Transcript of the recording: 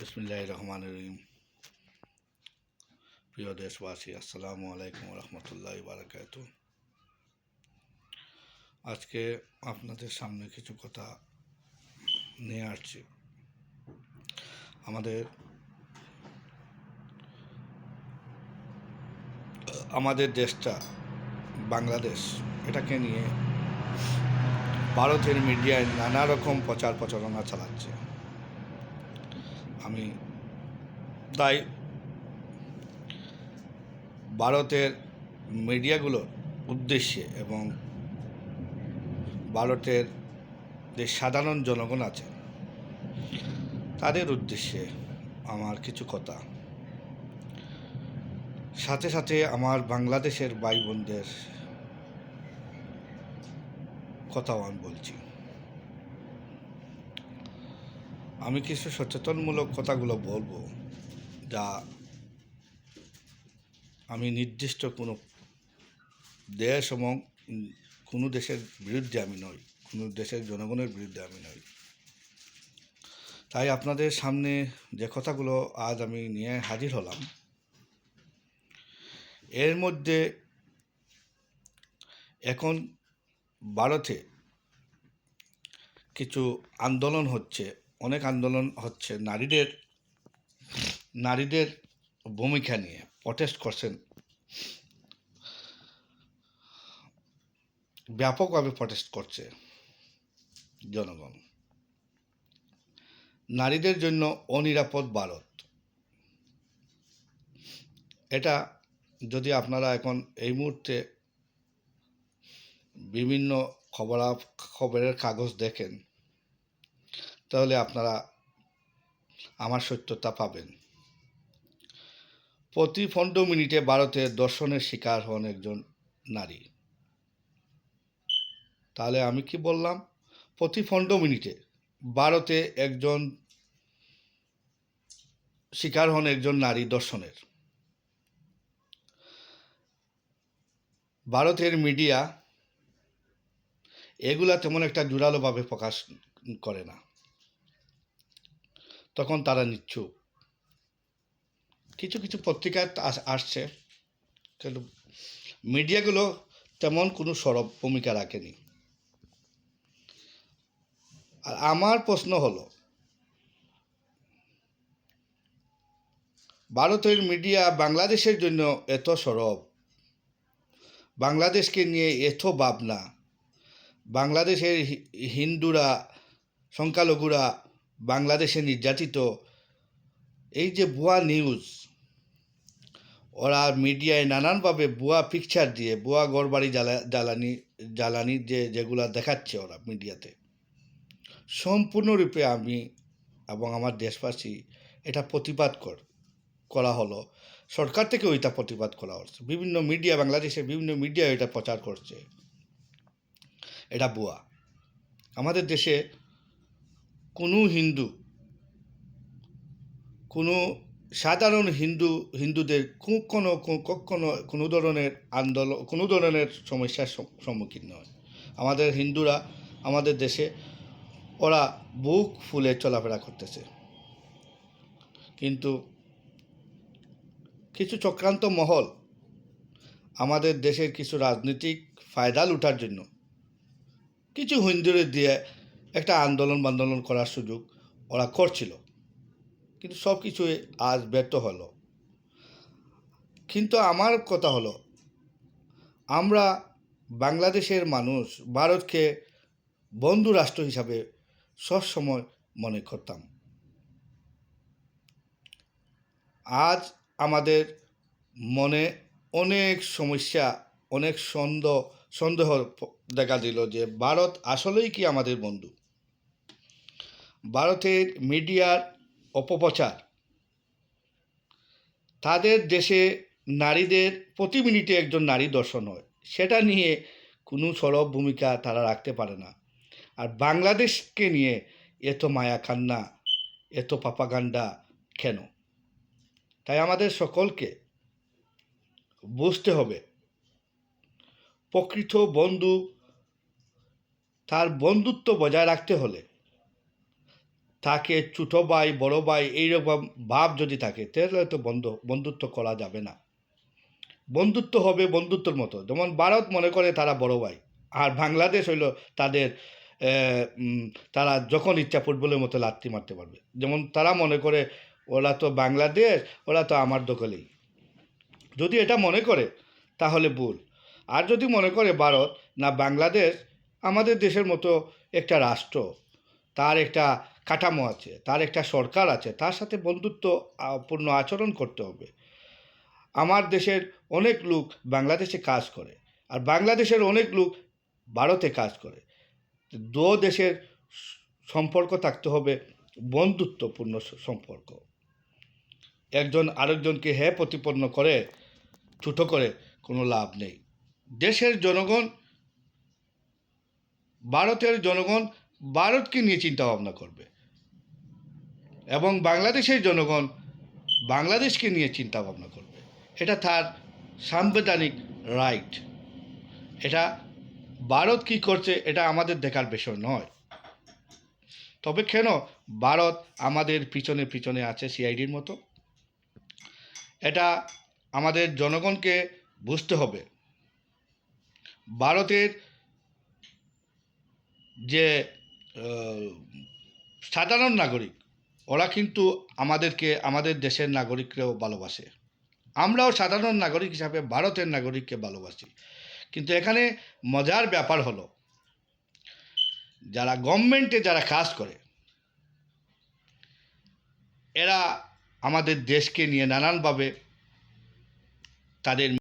বিসমুল্লাহ রহমান রহিম প্রিয় দেশবাসী, আসসালামু আলাইকুম রহমতুল্লাহ বারাকাত আজকে আপনাদের সামনে কিছু কথা নিয়ে আসছি। আমাদের আমাদের দেশটা, বাংলাদেশ, এটাকে নিয়ে ভারতের মিডিয়ায় নানা রকম প্রচার প্রচারণা চালাচ্ছে। আমি তাই ভারতের মিডিয়াগুলোর উদ্দেশ্যে এবং ভারতের যে সাধারণ জনগণ আছে, তাদের উদ্দেশ্যে আমার কিছু কথা। সাথে সাথে আমার বাংলাদেশের ভাই বোনদের কথাও আমি বলছি। আমি কিছু সচেতনমূলক কথাগুলো বলব যা আমি নির্দিষ্ট কোনো দেশ এবং কোনো দেশের বিরুদ্ধে আমি নই, কোনো দেশের জনগণের বিরুদ্ধে আমি নই। তাই আপনাদের সামনে যে কথাগুলো আজ আমি নিয়ে হাজির হলাম, এর মধ্যে এখন ভারতে কিছু আন্দোলন হচ্ছে। অনেক আন্দোলন হচ্ছে নারীদের নারীদের ভূমিকা নিয়ে প্রটেস্ট করছেন। ব্যাপকভাবে প্রটেস্ট করছে জনগণ। নারীদের জন্য অনিরাপদ ভারত। এটা যদি আপনারা এখন এই মুহূর্তে বিভিন্ন খবরা, খবরের কাগজ দেখেন তাহলে আপনারা আমার সত্যতা পাবেন। প্রতি পনেরো মিনিটে ভারতে দর্শনের শিকার হন একজন নারী। তাহলে আমি কি বললাম? প্রতি পনেরো মিনিটে ভারতে একজন শিকার হন একজন নারী দর্শনের। ভারতের মিডিয়া এগুলা তেমন একটা জোরালোভাবে প্রকাশ করে না। তখন তারা নিচ্ছুক। কিছু কিছু পত্রিকায় আস- আসছে। কিন্তু মিডিয়াগুলো তেমন কোনো সরব ভূমিকা রাখেনি। আর আমার প্রশ্ন হলো, ভারতের মিডিয়া বাংলাদেশের জন্য এত সরব? বাংলাদেশকে নিয়ে এত ভাবনা? বাংলাদেশের হিন্দুরা, সংখ্যালঘুরা বাংলাদেশে নির্যাতিত। এই যে ভুয়া নিউজ ওরা মিডিয়ায় নানানভাবে ভুয়া পিকচার দিয়ে, ভুয়া গড়বাড়ি জ্বালা, জ্বালানি জ্বালানি যে, যেগুলা দেখাচ্ছে ওরা মিডিয়াতে। সম্পূর্ণরূপে আমি এবং আমার দেশবাসী এটা প্রতিবাদ কর, করা হলো। সরকার থেকে ওইটা প্রতিবাদ করা হচ্ছে। বিভিন্ন মিডিয়া বাংলাদেশের বিভিন্ন মিডিয়া এটা প্রচার করছে। এটা ভুয়া। আমাদের দেশে কোনো হিন্দু, কোনো সাধারণ হিন্দু, হিন্দুদের কোনো কখনো কোনো ধরনের আন্দোলন কোনো ধরনের সমস্যার সম্মুখীন নয়। আমাদের হিন্দুরা, আমাদের দেশে ওরা বুক ফুলে চলাফেরা করতেছে। কিন্তু কিছু চক্রান্ত মহল আমাদের দেশের কিছু রাজনৈতিক ফায়দা লুটার জন্য কিছু হিন্দুদের দিয়ে একটা আন্দোলন আন্দোলন করার সুযোগ ওরা করছিল। কিন্তু সব কিছুই আজ ব্যর্থ হলো। কিন্তু আমার কথা হলো, আমরা বাংলাদেশের মানুষ ভারতকে বন্ধু রাষ্ট্র হিসাবে সবসময় মনে করতাম। আজ আমাদের মনে অনেক সমস্যা, অনেক সন্দেহ সন্দেহ দেখা দিল যে ভারত আসলেই কি আমাদের বন্ধু। ভারতের মিডিয়ার অপপ্রচার। তাদের দেশে নারীদের প্রতি মিনিটে একজন নারী দর্শন হয়। সেটা নিয়ে কোনো সরব ভূমিকা তারা রাখতে পারে না। আর বাংলাদেশকে নিয়ে এত মায়া কান্না, এত পাপাগান্ডা কেন? তাই আমাদের সকলকে বুঝতে হবে, প্রকৃত বন্ধু তার বন্ধুত্ব বজায় রাখতে হলে। তাকে ছোটো ভাই, বড় ভাই এইরকম ভাব যদি থাকে, তাহলে তো বন্ধু, বন্ধুত্ব করা যাবে না। বন্ধুত্ব হবে বন্ধুত্বর মতো। যেমন ভারত মনে করে তারা বড় ভাই, আর বাংলাদেশ হইল তাদের তারা যখন ইচ্ছা ফুটবলের মতো লাত্তি মারতে পারবে। যেমন তারা মনে করে, ওরা তো বাংলাদেশ, ওরা তো আমার দখলেই। যদি এটা মনে করে, তাহলে ভুল। আর যদি মনে করে ভারত, না বাংলাদেশ আমাদের দেশের মতো একটা রাষ্ট্র, তার একটা কাঠামো আছে, তার একটা সরকার আছে, তার সাথে বন্ধুত্ব পূর্ণ আচরণ করতে হবে। আমার দেশের অনেক লোক বাংলাদেশে কাজ করে, আর বাংলাদেশের অনেক লোক ভারতে কাজ করে। দু দেশের সম্পর্ক থাকতে হবে, বন্ধুত্বপূর্ণ সম্পর্ক। একজন আরেকজনকে হ্যাঁ প্রতিপন্ন করে, ছোটো করে কোনো লাভ নেই। দেশের জনগণ ভারতের জনগণ ভারতকে নিয়ে চিন্তা ভাবনা করবে। এবং বাংলাদেশের জনগণ বাংলাদেশকে নিয়ে চিন্তা ভাবনা করবে। এটা তার সাংবিধানিক রাইট এটা ভারত কি করছে এটা আমাদের দেখার বিষয় নয়। তবে কেন ভারত আমাদের পিছনে পিছনে আছে সিআইডির মতো? এটা আমাদের জনগণকে বুঝতে হবে। ভারতের যে সাধারণ নাগরিক, ওরা কিন্তু আমাদেরকে, আমাদের দেশের নাগরিকরাও ভালোবাসে। আমরাও সাধারণ নাগরিক হিসাবে ভারতের নাগরিককে ভালোবাসি। কিন্তু এখানে মজার ব্যাপার হলো, যারা গভর্নমেন্টে যারা কাজ করে, এরা আমাদের দেশকে নিয়ে নানানভাবে তাদের